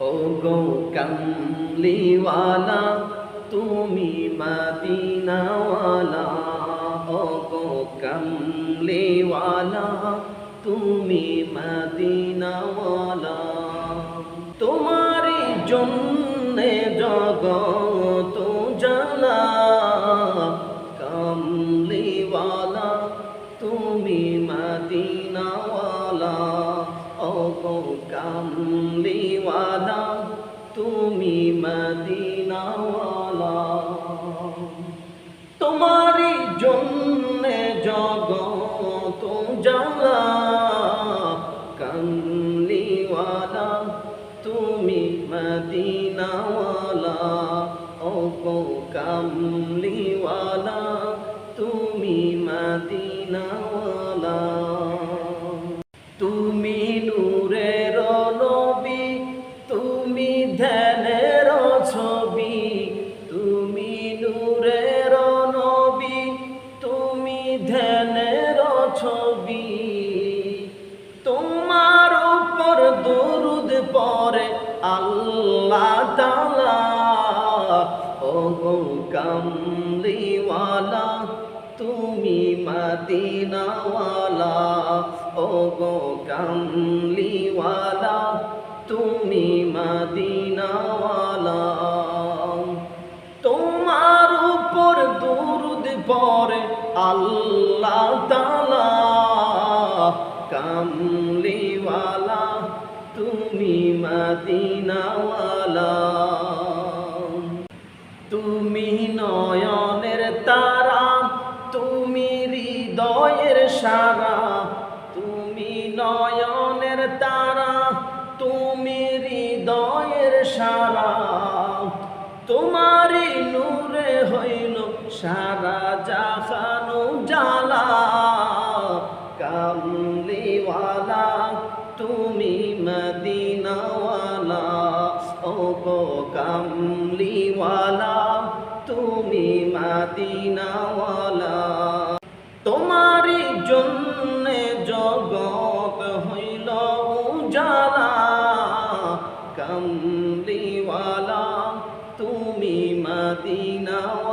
ও গো কামলিওয়ালা, তুমি মদিনাওয়ালা। ও গো কামলিওয়ালা, তুমি মদিনাওয়ালা। তোমারই জন্যে জগত জালা কামলিওয়ালা, তুমি মদিনাওয়ালা। ও গো কামলিওয়ালা তুমি মদিনাওয়ালা। তোমারই জন্যে জগত জালা কামলিওয়ালা তুমি মদিনাওয়ালা। ও কামলিওয়ালা তুমি মদিনাওয়ালা। ছবি। তোমার উপর দরুদ পরে আল্লাহ তালা ও কামলিওয়ালা, তুমি মদিনাওয়ালা। ও গো কামলিওয়ালা, তুমি মদিনাওয়ালা। তোমার উপর দুরুদ পরে আল্লাহ তালা কামলিওয়ালা, তুমি মদিনাওয়ালা। তুমি নয়নের তারা, তুমি হৃদয়ের সারা। তুমি নয়নের তারা, তুমি হৃদয়ের সারা। তোমারই নূরে হইল সারা জাহানু জালা তুমি মদিনাওয়ালা ও গো কামলিওয়ালা, তুমি মদিনাওয়ালা। তোমারই জন্যে জগৎ হইল উজালা, কামলিওয়ালা, তুমি মদিনাওয়ালা।